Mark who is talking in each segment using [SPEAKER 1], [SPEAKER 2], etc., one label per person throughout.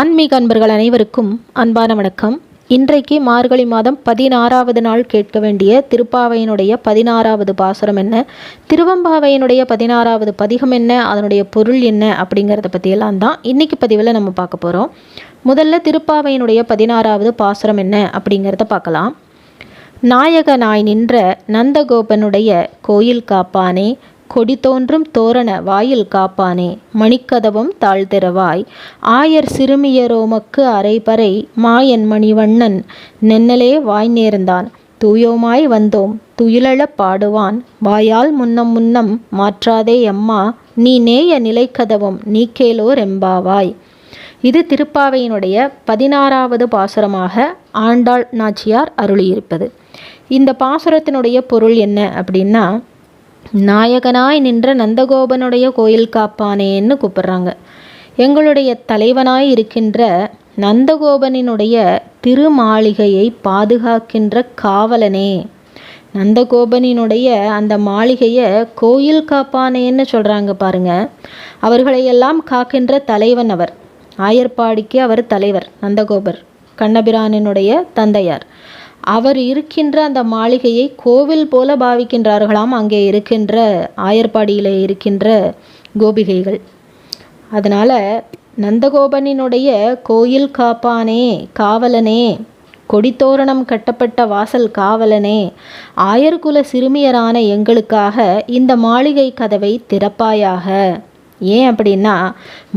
[SPEAKER 1] ஆன்மீக அன்பர்கள் அனைவருக்கும் அன்பான வணக்கம். இன்றைக்கு மார்கழி மாதம் பதினாறாவது நாள் கேட்க வேண்டிய திருப்பாவையினுடைய பதினாறாவது பாசுரம் என்ன? திருவம்பாவையினுடைய பதினாறாவது பதிகம் என்ன? அதனுடைய பொருள் என்ன? அப்படிங்கிறத பற்றியெல்லாம் தான் இன்றைக்கி பதிவில் நம்ம பார்க்க போகிறோம் முதல்ல திருப்பாவையினுடைய பதினாறாவது பாசுரம் என்ன? அப்படிங்கிறத பார்க்கலாம். நாயகனாய் நின்ற நந்தகோபனுடைய கோயில் காப்பானே கொடி தோன்றும் தோரண வாயில் காப்பானே மணிக்கதவம் தாழ்த்திறவாய் ஆயர் சிறுமியரோமக்கு அரைபறை மாயன் மணிவண்ணன் நென்னலே வாய் நேர்ந்தான். தூயோமாய் வந்தோம் துயிலழப் பாடுவான். வாயால் முன்னம் முன்னம் மாற்றாதே அம்மா நீ நேய நிலைக்கதவம் நீக்கேலோர் எம்பாவாய் இது திருப்பாவையினுடைய பதினாறாவது பாசுரமாக ஆண்டாள் நாச்சியார் அருளியிருப்பது. இந்த பாசுரத்தினுடைய பொருள் என்ன அப்படின்னா நாயகனாய் நின்ற நந்தகோபனுடைய கோயில் காப்பானேன்னு கூப்பிடுறாங்க. எங்களுடைய தலைவனாய் இருக்கின்ற நந்தகோபனினுடைய திருமாளிகையை பாதுகாக்கின்ற காவலனே. நந்தகோபனினுடைய அந்த மாளிகையை கோயில் காப்பானேன்னு சொல்கிறாங்க பாருங்க. அவர்களையெல்லாம் காக்கின்ற தலைவன் அவர். ஆயர்பாடிக்கு அவர் தலைவர் நந்தகோபர். கண்ணபிரானினுடைய தந்தையார். அவர் இருக்கின்ற அந்த மாளிகையை கோவில் போல பாவிக்கின்றார்களாம். அங்கே இருக்கின்ற ஆயர்பாடியில் இருக்கின்ற கோபிகைகள். அதனால் நந்தகோபனினுடைய கோயில் காப்பானே காவலனே கொடித்தோரணம் கட்டப்பட்ட வாசல் காவலனே ஆயர்குல சிறுமியரான எங்களுக்காக இந்த மாளிகை கதவை திறப்பாயாக. ஏன் அப்படின்னா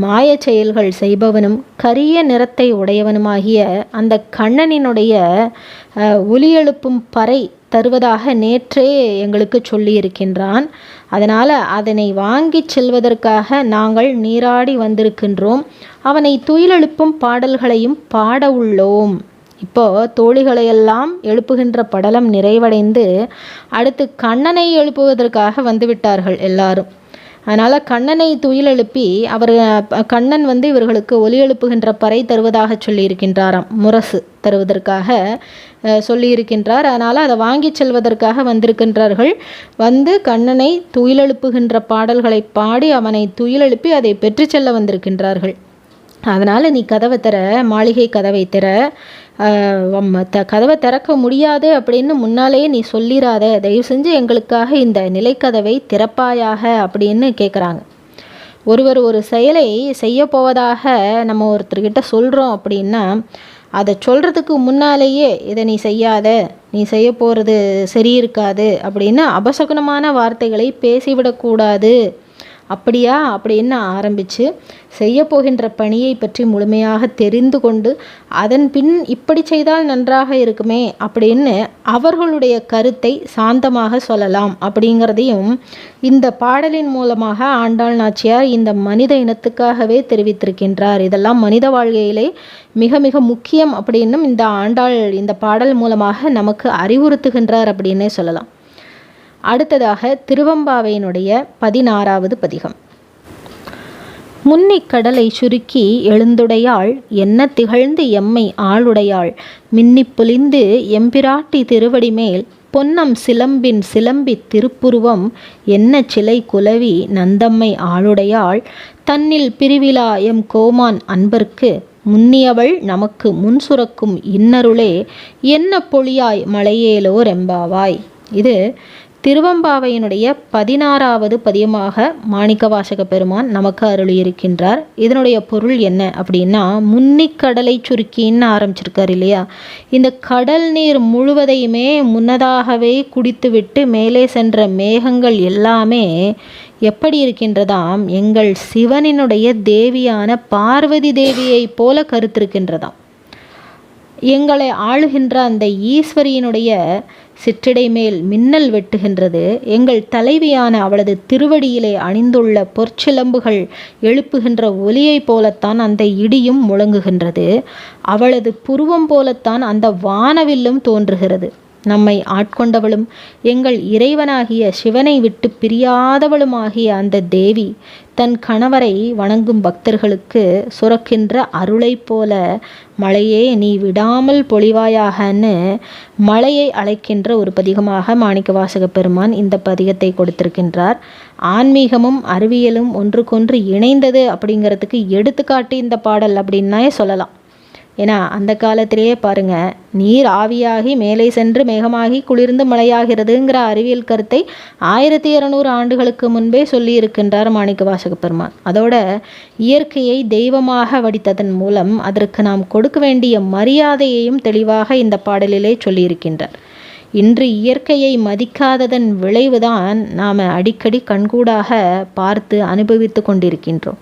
[SPEAKER 1] மாயச் செயல்கள் செய்பவனும் கரிய நிறத்தை உடையவனுமாகிய அந்த கண்ணனினுடைய ஒலி எழுப்பும் பறை தருவதாக நேற்றே எங்களுக்கு சொல்லியிருக்கின்றான். அதனால் அதனை வாங்கி செல்வதற்காக நாங்கள் நீராடி வந்திருக்கின்றோம். அவனை துயிலெழுப்பும் பாடல்களையும் பாட உள்ளோம். இப்போ தோழிகளையெல்லாம் எழுப்புகின்ற படலம் நிறைவடைந்து அடுத்து கண்ணனை எழுப்புவதற்காக வந்துவிட்டார்கள் எல்லாரும். அதனால் கண்ணனை துயிலெழுப்பி அவர் கண்ணன் வந்து இவர்களுக்கு ஒலி எழுப்புகின்ற பறை தருவதாக சொல்லியிருக்கின்றாராம். முரசு தருவதற்காக சொல்லியிருக்கின்றார். அதனால் அதை வாங்கி செல்வதற்காக வந்திருக்கின்றார்கள். வந்து கண்ணனை துயிலெழுப்புகின்ற பாடல்களை பாடி அவனை துயிலெழுப்பி அதை பெற்று செல்ல வந்திருக்கின்றார்கள். அதனால் நீ கதவை தர மாளிகை கதவை தர த கதவை திறக்க முடியாது அப்படின்னு முன்னாலேயே நீ சொல்லிடாத தயவு செஞ்சு எங்களுக்காக இந்த நிலைக்கதவை திறப்பாயாக அப்படின்னு கேட்குறாங்க ஒருவர் ஒரு செயலை செய்ய போவதாக நம்ம ஒருத்தர்கிட்ட சொல்கிறோம் அப்படின்னா அதை சொல்கிறதுக்கு முன்னாலேயே இதை நீ செய்யாத நீ செய்ய போகிறது சரி இருக்காது அப்படின்னு அபசகுனமான வார்த்தைகளை பேசிவிடக்கூடாது. அப்படியா? அப்படின்னு ஆரம்பித்து செய்ய போகின்ற பணியை பற்றி முழுமையாக தெரிந்து கொண்டு அதன் பின் இப்படி செய்தால் நன்றாக இருக்குமே? அப்படின்னு அவர்களுடைய கருத்தை சாந்தமாக சொல்லலாம். அப்படிங்கிறதையும் இந்த பாடலின் மூலமாக ஆண்டாள் நாச்சியார் இந்த மனித இனத்துக்காகவே தெரிவித்திருக்கின்றார். இதெல்லாம் மனித வாழ்க்கையிலே மிக மிக முக்கியம் அப்படின்னும் இந்த ஆண்டாள் இந்த பாடல் மூலமாக நமக்கு அறிவுறுத்துகின்றார் அப்படின்னே சொல்லலாம். அடுத்ததாக திருவம்பாவையினுடைய பதினாறாவது பதிகம். முன்னிக் கடலை சுருக்கி எழுந்துடையாள் என்ன திகழ்ந்து எம்மை ஆளுடையாள்? மின்னிப் பொலிந்து எம்பிராட்டி திருவடி மேல் பொன்னம் சிலம்பின் சிலம்பித் திருப்புருவம் என்ன சிலை குலவி நந்தம்மை ஆளுடையாள்? தன்னில் பிரிவிழா எம் கோமான் அன்பர்க்கு முன்னியவள் நமக்கு முன் சுரக்கும் இன்னருளே என்ன பொழியாய் மலையேலோ ரெம்பாவாய் இது திருவம்பாவையினுடைய பதினாறாவது பதியமாக மாணிக்க வாசக பெருமான் நமக்கு அருளியிருக்கின்றார். இதனுடைய பொருள் என்ன அப்படின்னா முன்னிக்கடலை சுருக்கின்னு ஆரம்பிச்சிருக்கார் இல்லையா? இந்த கடல் நீர் முழுவதையுமே முன்னதாகவே குடித்துவிட்டு மேலே சென்ற மேகங்கள் எல்லாமே எப்படி இருக்கின்றதாம்? எங்கள் சிவனினுடைய தேவியான பார்வதி தேவியைப் போல கருத்திருக்கின்றதாம். எங்களை ஆளுகின்ற அந்த ஈஸ்வரியினுடைய சிற்றிடை மேல் மின்னல் வெட்டுகின்றது. எங்கள் தலைவியான அவளது திருவடியிலே அணிந்துள்ள பொற்சிலம்புகள் எழுப்புகின்ற ஒலியைப் போலத்தான் அந்த இடியும் முழங்குகின்றது. அவளது புருவம் போலத்தான் அந்த வானவில்லும் தோன்றுகிறது. நம்மை ஆட்கொண்டவளும் எங்கள் இறைவனாகிய சிவனை விட்டு பிரியாதவளுமாகிய அந்த தேவி தன் கணவரை வணங்கும் பக்தர்களுக்கு சுரக்கின்ற அருளைப் போல மழையே நீ விடாமல் பொழிவாயாகன்னு மழையை அழைக்கின்ற ஒரு பதிகமாக மாணிக்கவாசக பெருமான் இந்த பதிகத்தை கொடுத்திருக்கின்றார். ஆன்மீகமும் அறிவியலும் ஒன்றுக்கொன்று இணைந்தது அப்படிங்கிறதுக்கு எடுத்துக்காட்டு இந்த பாடல் அப்படின்னே சொல்லலாம். ஏன்னா அந்த காலத்திலேயே பாருங்க நீர் ஆவியாகி மேலே சென்று மேகமாகி குளிர்ந்து மழையாகிறதுங்கிற அறிவியல் கருத்தை ஆயிரத்தி இரநூறு ஆண்டுகளுக்கு முன்பே சொல்லியிருக்கின்றார் மாணிக்க வாசக பெருமான். அதோட இயற்கையை தெய்வமாக வடித்ததன் மூலம் அதற்கு நாம் கொடுக்க வேண்டிய மரியாதையையும் தெளிவாக இந்த பாடலிலே சொல்லியிருக்கின்றார். இன்று இயற்கையை மதிக்காததன் விளைவுதான் நாம் அடிக்கடி கண்கூடாக பார்த்து அனுபவித்து கொண்டிருக்கின்றோம்.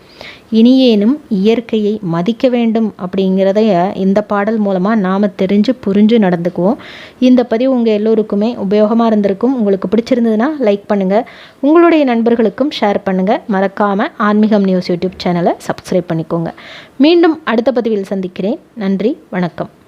[SPEAKER 1] இனியேனும் இயற்கையை மதிக்க வேண்டும் அப்படிங்கிறதைய இந்த பாடல் மூலமாக நாம் தெரிஞ்சு புரிஞ்சு நடந்துக்குவோம். இந்த பதிவு உங்கள் எல்லோருக்குமே உபயோகமாக இருந்திருக்கும். உங்களுக்கு பிடிச்சிருந்ததுன்னா லைக் பண்ணுங்கள் உங்களுடைய நண்பர்களுக்கும் ஷேர் பண்ணுங்கள் மறக்காமல் ஆன்மீகம் நியூஸ் யூடியூப் சேனலை சப்ஸ்கிரைப் பண்ணிக்கோங்க. மீண்டும் அடுத்த பதிவில் சந்திக்கிறேன். நன்றி வணக்கம்.